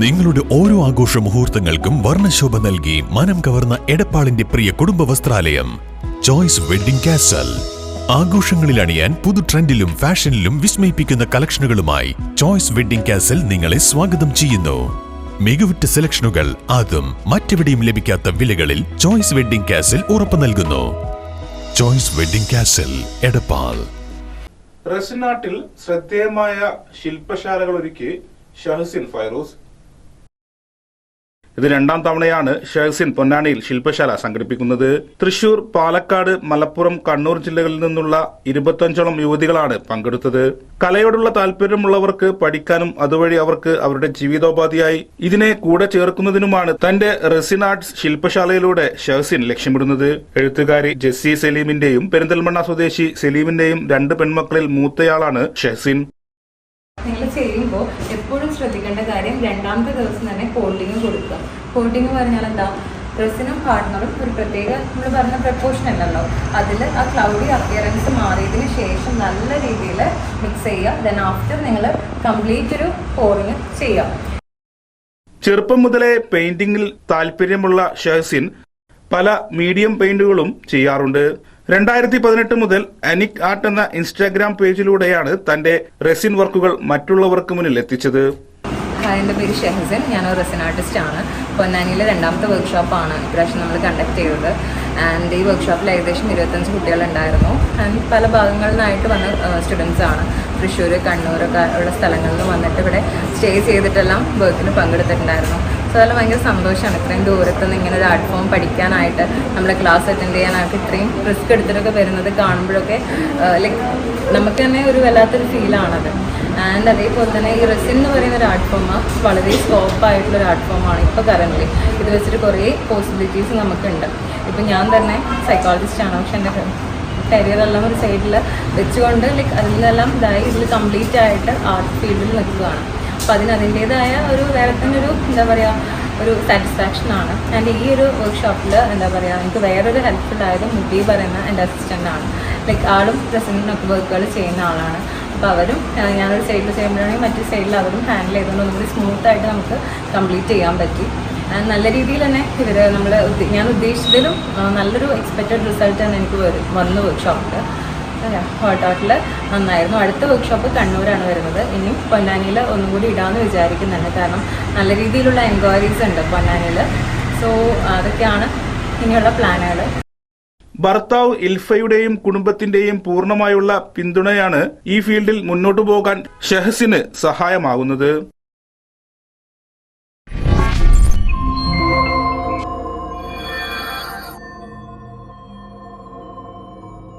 നിങ്ങളുടെ ഓരോ ആഘോഷ മുഹൂർത്തങ്ങൾക്കും വർണശോഭ നൽകി മനം കവർന്ന എടപ്പാളിന്റെ പ്രിയ കുടുംബ വസ്ത്രാലയം. ചോയ്സ് വെഡിംഗ് കാസൽ ആഘോഷങ്ങളിൽ അണിയാൻ പുതു ട്രെൻഡിലും ഫാഷനിലും വിസ്മയിപ്പിക്കുന്ന കളക്ഷനുകളുമായി ചോയ്സ് വെഡിംഗ് കാസൽ നിങ്ങളെ സ്വാഗതം ചെയ്യുന്നു. മികവുറ്റ സെലക്ഷനുകൾ അതും മറ്റെവിടെയും ലഭിക്കാത്ത വിലകളിൽ ചോയ്സ് വെഡിംഗ് കാസൽ ഉറപ്പു നൽകുന്നു. Choice wedding castle Edappal. റസിനാട്ടിൽ ശ്രദ്ധേയമായ ശില്പശാലകൾ ഒരുക്കി ഷഹസിൻ ഫൈറൂസ് ഇത് രണ്ടാം തവണയാണ് ഷെഹസിൻ പൊന്നാനിയിൽ ശില്പശാല സംഘടിപ്പിക്കുന്നത്. തൃശൂർ പാലക്കാട് മലപ്പുറം കണ്ണൂർ ജില്ലകളിൽ നിന്നുള്ള ഇരുപത്തഞ്ചോളം യുവതികളാണ് പങ്കെടുത്തത്. കലയോടുള്ള താല്പര്യമുള്ളവർക്ക് പഠിക്കാനും അതുവഴി അവർക്ക് അവരുടെ ജീവിതോപാധിയായി ഇതിനെ കൂടെ ചേർക്കുന്നതിനുമാണ് തന്റെ റെസിനാർട്സ് ശില്പശാലയിലൂടെ ഷെഹസിൻ ലക്ഷ്യമിടുന്നത്. എഴുത്തുകാരി ജെസ്സി സലീമിന്റെയും പെരിന്തൽമണ്ണ സ്വദേശി സലീമിന്റെയും രണ്ട് പെൺമക്കളിൽ മൂത്തയാളാണ് ഷെഹ്സിൻ. നിങ്ങൾ ചെയ്യുമ്പോൾ എപ്പോഴും ശ്രദ്ധിക്കേണ്ട കാര്യം രണ്ടാമത്തെ ദിവസം തന്നെ കോട്ടിങ് കൊടുക്കുക. കോട്ടിങ് പറഞ്ഞാൽ എന്താ? ഡ്രസ്സിനും പാർട്ട്ണറും ഒരു പ്രത്യേക നമ്മൾ പറഞ്ഞ പ്രപ്പോർഷൻ അല്ലല്ലോ. അതിൽ ആ ക്ലൗഡി അപ്പിയറൻസ് മാറിയതിന് ശേഷം നല്ല രീതിയിൽ മിക്സ് ചെയ്യുക. ദെൻ ആഫ്റ്റർ നിങ്ങൾ കംപ്ലീറ്റ് ഒരു കോറിങ് ചെയ്യുക. ചെറുപ്പം മുതലേ പെയിന്റിങ്ങിൽ താല്പര്യമുള്ള ഷഹസിൻ പല മീഡിയം പെയിന്റുകളും ചെയ്യാറുണ്ട്. രണ്ടായിരത്തി പതിനെട്ട് മുതൽ അനിക് ആർട്ട് എന്ന ഇൻസ്റ്റാഗ്രാം പേജിലൂടെയാണ് തന്റെ റെസിൻ വർക്കുകൾ മറ്റുള്ളവർക്ക് മുന്നിൽ എത്തിച്ചത്. എന്റെ പേര് ഷെഹസിൻ. ഞാൻ റെസിൻ ആർട്ടിസ്റ്റ് ആണ് പൊന്നാനിയിലെ രണ്ടാമത്തെ വർക്ക്ഷോപ്പാണ് ഇപ്രാവശ്യം നമ്മൾ കണ്ടക്ട് ചെയ്തത്. ആൻഡ് ഈ വർക്ക്ഷോപ്പിൽ ഏകദേശം ഇരുപത്തഞ്ച് കുട്ടികളുണ്ടായിരുന്നു. ആൻഡ് പല ഭാഗങ്ങളിൽ നിന്നായിട്ട് വന്ന സ്റ്റുഡൻസ് ആണ്. തൃശ്ശൂർ കണ്ണൂരൊക്കെ ഉള്ള സ്ഥലങ്ങളിൽ നിന്ന് വന്നിട്ട് ഇവിടെ സ്റ്റേ ചെയ്തിട്ടെല്ലാം വർക്കിന് പങ്കെടുത്തിട്ടുണ്ടായിരുന്നു. സോ അതെല്ലാം ഭയങ്കര സന്തോഷമാണ്. ഇത്രയും ദൂരത്ത് നിന്ന് ഇങ്ങനെ ഒരു ആർട്ട് ഫോം പഠിക്കാനായിട്ട് നമ്മളെ ക്ലാസ് അറ്റൻഡ് ചെയ്യാനായിട്ട് ഇത്രയും റിസ്ക് എടുത്തിട്ടൊക്കെ വരുന്നത് കാണുമ്പോഴൊക്കെ ലൈക്ക് നമുക്ക് തന്നെ ഒരു വല്ലാത്തൊരു ഫീലാണത് ആൻഡ് അതേപോലെ തന്നെ ഈ റെസിൻ എന്ന് പറയുന്ന ഒരു ആർട്ട് ഫോം വളരെ സ്കോപ്പ് ആയിട്ടുള്ള ഒരു ആർട്ട് ഫോമാണ് ഇപ്പോൾ കറന്റ് ഇത് വെച്ചിട്ട് കുറേ പോസിബിലിറ്റീസ് നമുക്കുണ്ട്. ഇപ്പം ഞാൻ തന്നെ സൈക്കോളജിസ്റ്റാണ് പക്ഷെ എന്റെ കരിയറെല്ലാം ഒരു സൈഡിൽ വെച്ചുകൊണ്ട് ലൈക്ക് അതിൽ നിന്നെല്ലാം ഇതായി ഇതിൽ കംപ്ലീറ്റ് ആയിട്ട് ആർട്ട് ഫീൽഡിൽ നിൽക്കുകയാണ്. അപ്പോൾ അതിന് അതിന്റേതായ ഒരു വേറെ തന്നെ ഒരു എന്താ പറയുക ഒരു സാറ്റിസ്ഫാക്ഷനാണ് ആൻഡ് ഈ ഒരു വർക്ക്ഷോപ്പിൽ എന്താ പറയുക എനിക്ക് വേറൊരു ഹെൽപ്ഫുൾ ആയത് മുബി പറയുന്ന എന്റെ അസിസ്റ്റന്റ് ആണ്. ലൈക്ക് ആളും പ്രസിഡന്റിനൊക്കെ വർക്കുകൾ ചെയ്യുന്ന ആളാണ്. അപ്പോൾ അവരും ഞാനൊരു സൈഡിൽ ചെയ്യുമ്പോഴാണെങ്കിൽ മറ്റു സൈഡിൽ അവരും ഹാൻഡിൽ ചെയ്തുകൊണ്ട് ഒന്നുകൂടി സ്മൂത്തായിട്ട് നമുക്ക് കംപ്ലീറ്റ് ചെയ്യാൻ പറ്റി. നല്ല രീതിയിൽ തന്നെ ഇവർ നമ്മൾ ഞാൻ ഉദ്ദേശിച്ചതിലും നല്ലൊരു എക്സ്പെക്റ്റഡ് റിസൾട്ടാണ് എനിക്ക് വരും വന്നു വർക്ക്ഷോപ്പിൽ ഹോട്ടോട്ടിൽ നന്നായിരുന്നു. അടുത്ത വർക്ക്ഷോപ്പ് കണ്ണൂരാണ് വരുന്നത്. ഇനി പൊന്നാനിയിൽ ഒന്നും കൂടി ഇടാമെന്ന് വിചാരിക്കുന്നുണ്ട്. കാരണം നല്ല രീതിയിലുള്ള എൻക്വയറീസ് ഉണ്ട് പൊന്നാനിയിൽ സോ അതൊക്കെയാണ് ഇനിയുള്ള പ്ലാനുകൾ ഭർത്താവ് ഇൽഫയുടെയും കുടുംബത്തിന്റെയും പൂർണമായുള്ള പിന്തുണയാണ് ഈ ഫീൽഡിൽ മുന്നോട്ടു പോകാൻ ഷെഹസിന് സഹായമാകുന്നത്.